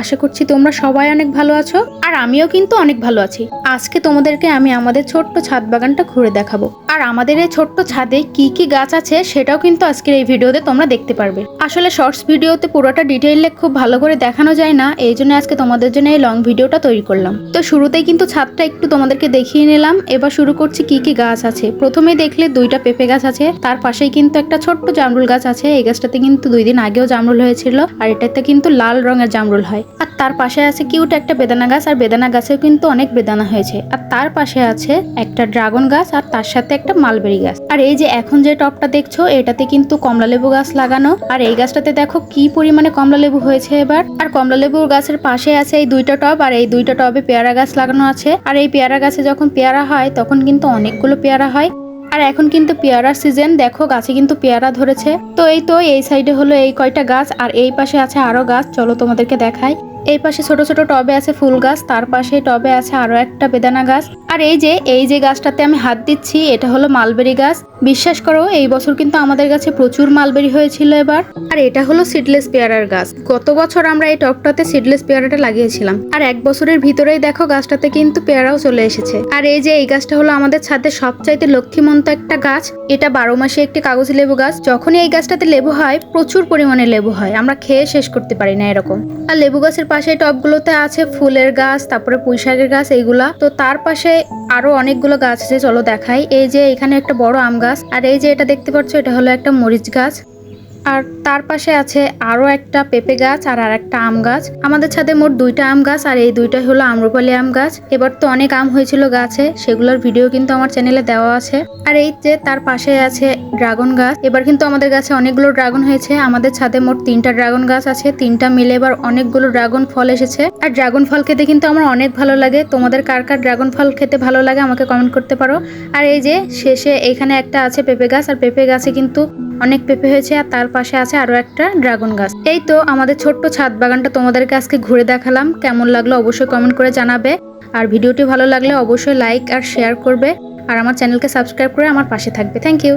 আশা করছি তোমরা সবাই অনেক ভালো আছো, আর আমিও কিন্তু অনেক ভালো আছি। আজকে তোমাদেরকে আমি আমাদের ছোট্ট ছাদ বাগানটা ঘুরে দেখাবো। আর আমাদের এই ছোট্ট ছাদে কি কি গাছ আছে সেটাও কিন্তু আজকের এই ভিডিওতে তোমরা দেখতে পারবে। আসলে শর্টস ভিডিওতে পুরোটা ডিটেইলে খুব ভালো করে দেখানো যায় না, এই জন্য আজকে তোমাদের জন্য এই লং ভিডিওটা তৈরি করলাম। তো শুরুতেই কিন্তু ছাদটা একটু তোমাদেরকে দেখিয়ে নিলাম। এবার শুরু করছি কি কি গাছ আছে। প্রথমে দেখলে দুইটা পেঁপে গাছ আছে, তার পাশেই কিন্তু একটা ছোট্ট জামরুল গাছ আছে। এই গাছটাতে কিন্তু দুই দিন আগেও জামরুল হয়েছিল, আর এটাতে কিন্তু লাল রঙের জামরুল হয়। আর তার পাশে আছে কিউট একটা বেদানা গাছ, আর বেদানা গাছেও কিন্তু অনেক বেদানা হয়েছে। আর তার পাশে আছে একটা ড্রাগন গাছ, আর তার সাথে একটা মালবেরি গাছ। আর এই যে এখন যে টপটা দেখছ, এটাতে কিন্তু কমলালেবু গাছ লাগানো। আর এই গাছটাতে দেখো কি পরিমাণে কমলালেবু হয়েছে এবার। আর কমলালেবুর গাছের পাশে আছে এই দুইটা টব, আর এই দুইটা টবে পেয়ারা গাছ লাগানো আছে। আর এই পেয়ারা গাছে যখন পেয়ারা হয়, তখন কিন্তু অনেকগুলো পেয়ারা হয়। আর এখন কিন্তু পেয়ারার সিজন দেখো গাছে কিন্তু পেয়ারা ধরেছে। তো এই তো এই সাইডে হলো এই কয়টা গাছ, আর এই পাশে আছে আরও গাছ, চলো তোমাদেরকে দেখাই। এই পাশে ছোট ছোট টবে আছে ফুল গাছ, তার পাশে টবে আছে আরও একটা বেদানা গাছ। আর এই যে এই যে গাছটাতে আমি হাত দিচ্ছি, এটা হলো মালবেরি গাছ। বিশ্বাস করো, এই বছর কিন্তু আমাদের কাছে প্রচুর মালবেরি হয়েছিল এবার। আর এটা হলো সিডলেস পেয়ারার গাছ। গত বছর আমরা এই টবটাতে সিডলেস পেয়ারাটা লাগিয়েছিলাম। আর এক বছরের ভিতরেই দেখো গাছটাতে কিন্তু পেয়ারাও চলে এসেছে। আর এই যে, এই গাছটা হলো আমাদের ছাদে সবচাইতে লক্ষ্মীমন্ত একটা গাছ। এটা বারো মাসে একটি কাগজ লেবু গাছ। যখনই এই গাছটাতে লেবু হয়, প্রচুর পরিমাণে লেবু হয়। আমরা খেয়ে শেষ করতে পারি না এরকম। আর লেবু গাছের পাশে টপগুলোতে আছে ফুলের গাছ, তারপরে পুঁইশাকের গাছ, এইগুলা। তো তার পাশে আরও অনেকগুলো গাছ আছে, চলো দেখাই। এই যে এখানে একটা বড় আম গাছ, আর এই যে এটা দেখতে পাচ্ছ, এটা হলো একটা মরিচ গাছ। আর তার পাশে আছে আরও একটা পেঁপে গাছ আর আর একটা আম গাছ। আমাদের ছাদে মোট দুইটা আম গাছ আর এই দুইটা হলো আম্রপালি আম গাছ। এবার তো অনেক আম হয়েছিল গাছে, সেগুলোর ভিডিও কিন্তু আমার চ্যানেলে দেওয়া আছে। আর এই যে তার পাশে আছে ড্রাগন গাছ, এবার কিন্তু আমাদের গাছে অনেকগুলো ড্রাগন হয়েছে। আমাদের ছাদে মোট তিনটা ড্রাগন গাছ আছে, তিনটা মিলে এবার অনেকগুলো ড্রাগন ফল এসেছে। আর ড্রাগন ফল খেতে কিন্তু আমার অনেক ভালো লাগে। তোমাদের কার কার ড্রাগন ফল খেতে ভালো লাগে আমাকে কমেন্ট করতে পারো। আর এই যে শেষে এখানে একটা আছে পেঁপে গাছ, আর পেঁপে গাছে কিন্তু অনেক পেঁপে হয়েছে আর তার পাশে আছে আরও একটা ড্রাগন গাছ। এই তো আমাদের ছোট্ট ছাদ বাগানটা তোমাদেরকে আজকে ঘুরে দেখালাম। কেমন লাগল অবশ্যই কমেন্ট করে জানাবে। আর ভিডিওটি ভালো লাগলে অবশ্যই লাইক আর শেয়ার করবে। আর আমার চ্যানেলকে সাবস্ক্রাইব করে আমার পাশে থাকবে। Thank you